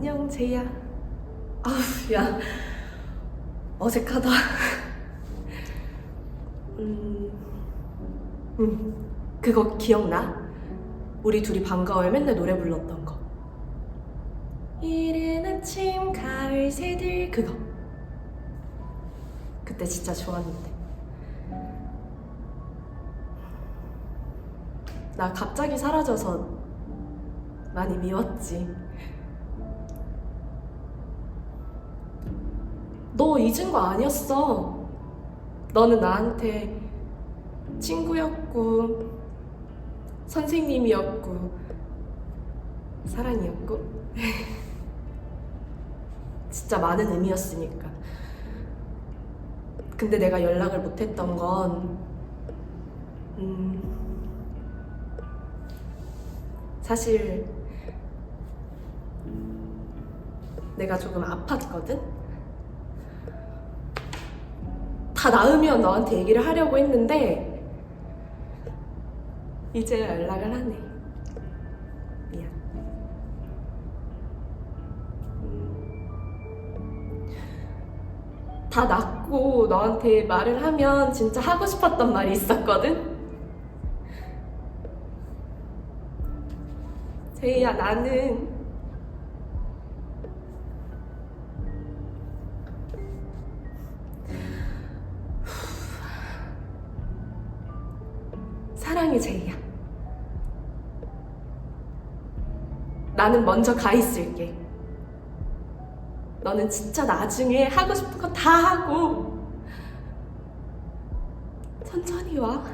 안녕 제이야. 아우 야 어색하다. 음, 음 그거 기억나? 우리 둘이 반가워요 맨날 노래 불렀던 거. 이른 아침 가을 새들 그거. 그때 진짜 좋았는데. 나 갑자기 사라져서 많이 미웠지. 너 잊은 거 아니었어. 너는 나한테 친구였고, 선생님이었고, 사랑이었고. 진짜 많은 의미였으니까. 근데 내가 연락을 못했던 건, 음, 사실 내가 조금 아팠거든? 다 나으면 너한테 얘기를 하려고 했는데 이제 연락을 하네 미안 음. 다 낫고 너한테 말을 하면 진짜 하고 싶었던 말이 있었거든? 제이야 나는 사랑해 제이야. 나는 먼저 가 있을게. 너는 진짜 나중에 하고 싶은 거 다 하고 천천히 와